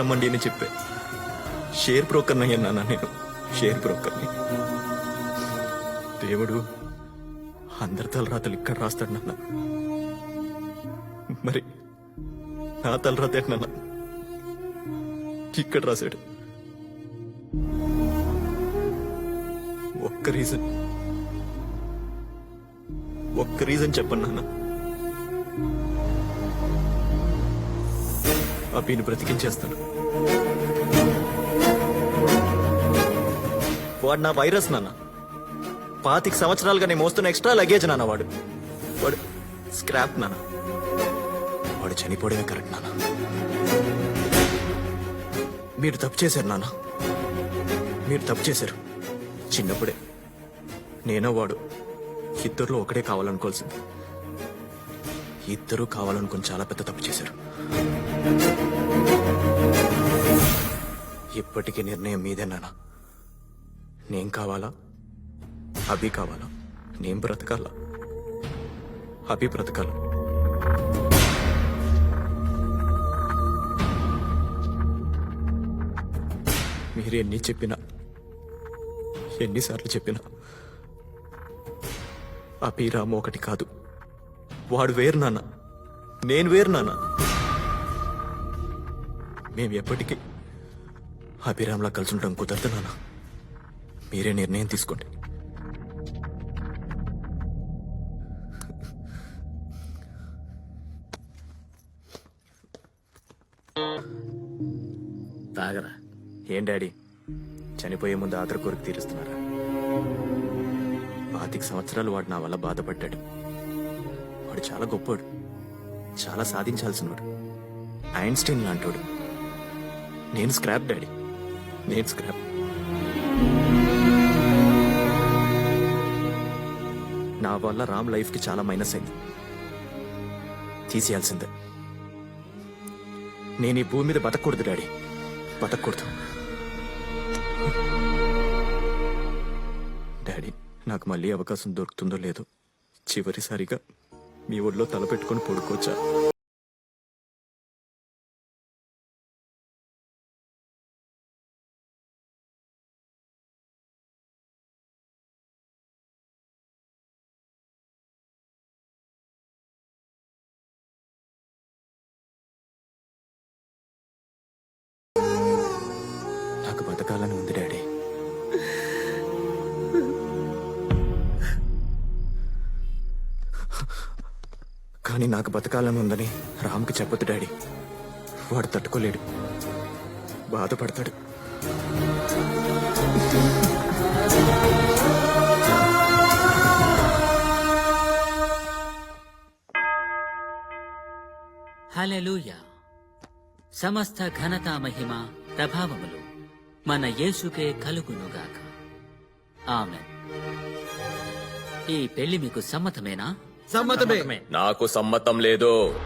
రమ్మండి అని చెప్పే. షేర్ బ్రోకర్ని అయ్యానా నేను. షేర్ బ్రోకర్ని. దేవుడు అందరి తలరాతలు ఇక్కడ రాస్తాడు నాన్న. మరి నా తలరాత ఏంటన్నా ఇక్కడ రాశాడు. ఒక్క రీజన్. ఒక్క రీజన్ చెప్పండి నాన్న. అభిని బ్రతికించేస్తాను. వాడు నా వైరస్ నాన్న. పాతిక సంవత్సరాలుగా నేను మోస్తున్న ఎక్స్ట్రా లగేజ్ నాన్న వాడు. వాడు స్క్రాప్ నాన్న. వాడు చనిపోవడమే కరెక్ట్ నాన్న. మీరు తప్పు చేశారు నాన్న. మీరు తప్పు చేశారు. చిన్నప్పుడే. నేనో వాడు. ఇద్దరులో ఒకటే కావాలనుకోవాల్సింది. ఇద్దరూ కావాలనుకుని చాలా పెద్ద తప్పు చేశారు. ఇప్పటికీ నిర్ణయం మీదే నాన్న నేను కావాలా? అభి కావాలా? నేను బ్రతకాలా? అభి బ్రతకాలా? మీరు ఎన్ని చెప్పినా ఎన్నిసార్లు చెప్పినా అభిరామ్ ఒకటి కాదు. వాడు వేరు నాన్న నేను వేరు నాన్న మేము ఎప్పటికీ అభిరామ్లా కలిసి ఉండడం కుదరదు నాన్న. మీరే నిర్ణయం తీసుకోండి. తాగరా. ఏం డాడీ? చనిపోయే ముందు ఆతర కోరిక తీరుస్తున్నారా? పాతిక సంవత్సరాలు వాడు నా వల్ల బాధపడ్డాడు. వాడు చాలా గొప్పోడు. చాలా సాధించాల్సినవాడు ఐన్స్టీన్ లాంటోడు. నేను స్క్రాప్ డాడీ. నేను స్క్రాప్. నా వల్ల రామ్ లైఫ్కి చాలా మైనస్ అయింది. తీసేయాల్సిందే. నేను ఈ భూమి మీద బతకూడదు డాడీ. బతకూడదు. డాడీ నాకు మళ్ళీ అవకాశం దొరుకుతుందో లేదో చివరిసారిగా మీ ఒళ్ళో తలపెట్టుకొని పడుకోవచ్చా? నాకు బతకాలని ఉంది డాడీ. కానీ నాకు బతకాలని ఉందని రామ్కి చెప్పదు డాడీ. వాడు తట్టుకోలేడు. బాధపడతాడు. హల్లెలూయా. సమస్త ఘనత మహిమ ప్రభావములు. మన యేసుకే కలుగునుగాక. ఆమెన్. ఈ పెళ్ళి మీకు సమ్మతమేనా? సమ్మతమే. నాకు సమ్మతం లేదు.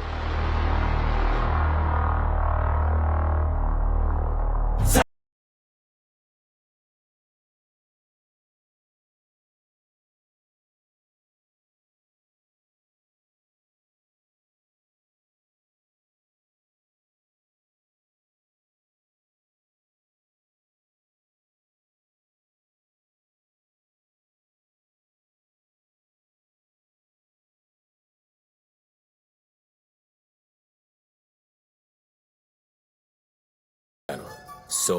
సో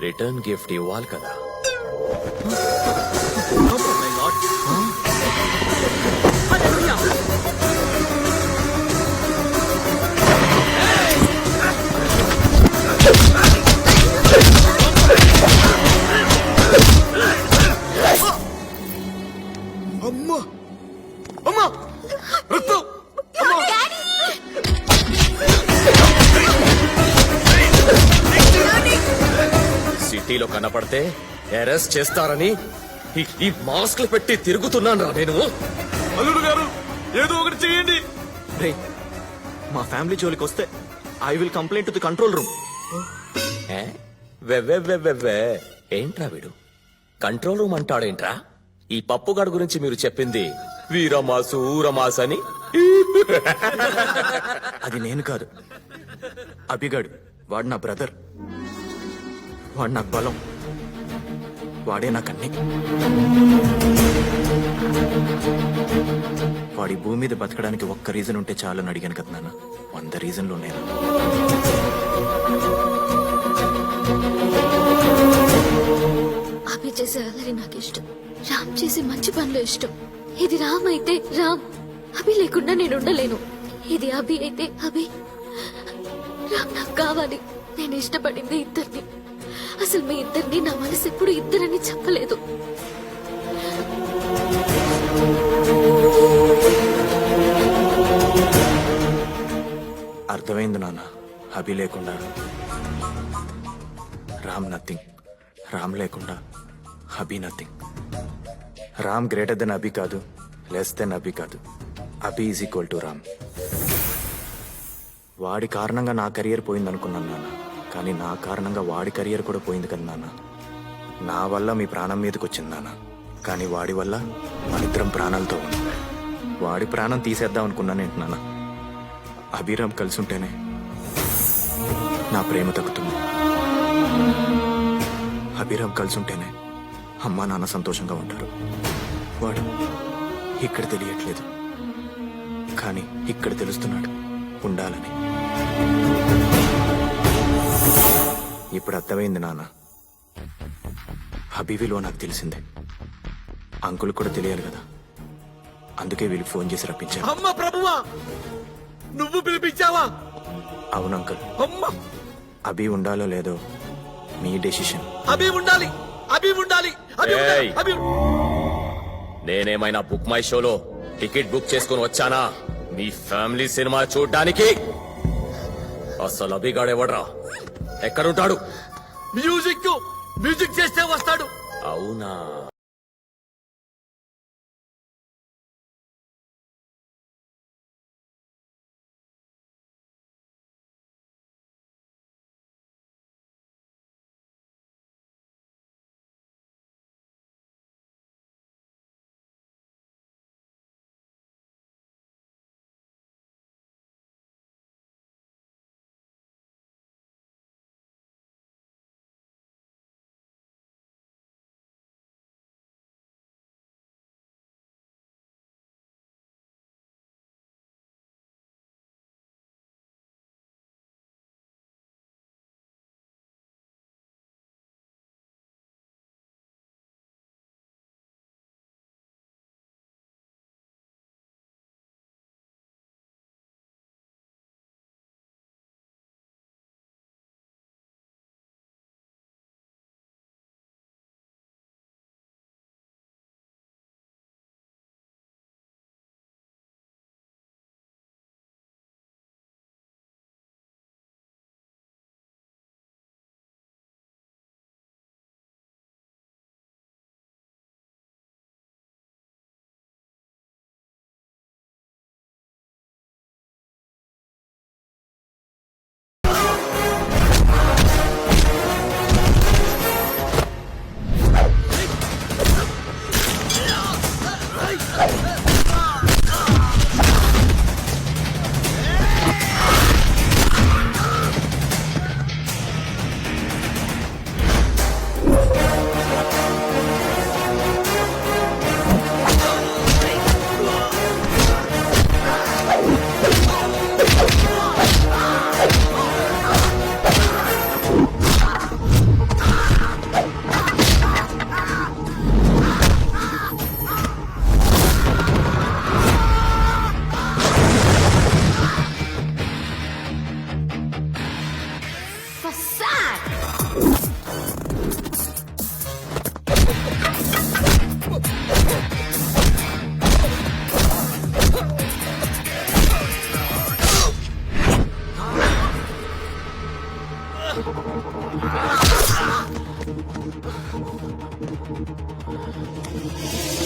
రిటర్న్ గిఫ్ట్ ఇవ్వాలి కదా? కనపడితే అరెస్ట్ చేస్తారని ఈ- మాస్క్లు పెట్టి తిరుగుతున్నాను రా నేను. అల్లుడు గారు ఏదో ఒకటి చేయండి. రే మా ఫ్యామిలీ జోలికి వస్తే I will complaint to the control room. ఏంట్రా వీడు? కంట్రోల్ రూమ్ అంటాడేంట్రా? ఈ పప్పుగాడు గురించి మీరు చెప్పింది వీరమాసు ఊరమాస్ అని? అది నేను కాదు అభిగాడు వాడు నా బ్రదర్. వాడు నాకు బలం వాడే నాకు అన్ని వాడి భూమి మీద బతకడానికి ఒక్క రీజన్ ఉంటే చాలని అడిగాను కదా నాన్న. వంద రీజన్లు ఉన్నాయి అభి చేసే అల్లరి నాకు ఇష్టం. రామ్ చేసే మంచి పనులు ఇష్టం. ఇది రామ్ అయితే రామ్. అభి లేకుండా నేను ఉండలేను. ఇది అభి అయితే అభి. రామ్ నాకు కావాలి. నేను ఇష్టపడింది ఇద్దరిని. అసలు మీ ఇద్దరిని నా మనసు ఎప్పుడు ఇద్దరని చెప్పలేదు. అర్థమైంది నాన్న. అభి లేకుండా. రామ్ నథింగ్. రామ్ లేకుండా. Abhi nothing. Ram greater than Abhi కాదు. లెస్ దెన్ అభి కాదు. Abhi is equal to Ram. వాడి కారణంగా నా కెరియర్ పోయిందనుకున్నాను నాన్న. కానీ నా కారణంగా వాడి కెరియర్ కూడా పోయింది కదా నాన్న. నా వల్ల మీ ప్రాణం మీదకి వచ్చింది నాన్న. కానీ వాడి వల్ల మనిద్దరం ప్రాణాలతో ఉంది వాడి ప్రాణం తీసేద్దాం అనుకున్నానేంటి నాన్న? అభిరామ్ కలిసి ఉంటేనే నా ప్రేమ తగ్గుతుంది. అభిరామ్ కలిసి ఉంటేనే అమ్మా నాన్న సంతోషంగా ఉంటారు. వాడు ఇక్కడ తెలియట్లేదు. కానీ ఇక్కడ తెలుస్తున్నాడు. ఉండాలని. ఇప్పుడు అర్థమైంది నాన్న. అభి విలువ నాకు తెలిసిందే. అంకుల్ కూడా తెలియాలి కదా. అందుకే వీళ్ళకి ఫోన్ చేసి రప్పించాను. అమ్మ ప్రభువా! నువ్వు పిలిపించావా? అవును అంకుల్. అమ్మ! అభి ఉండాలో లేదో మీ డెసిషన్ అభి ఉండాలి! అభి ఉండాలి! అభి ఉండాలి, ఏయ్. అభి నేనేమైనా బుక్ మై షోలో టికెట్ బుక్ చేసుకుని వచ్చానా? మీ ఫ్యామిలీ సినిమా చూడ్డానికి? అసలు అభిగాడెవడ్రా ఎక్కడుంటాడు? మ్యూజిక్ మ్యూజిక్ చేస్తే వస్తాడు. అవునా? Thank you.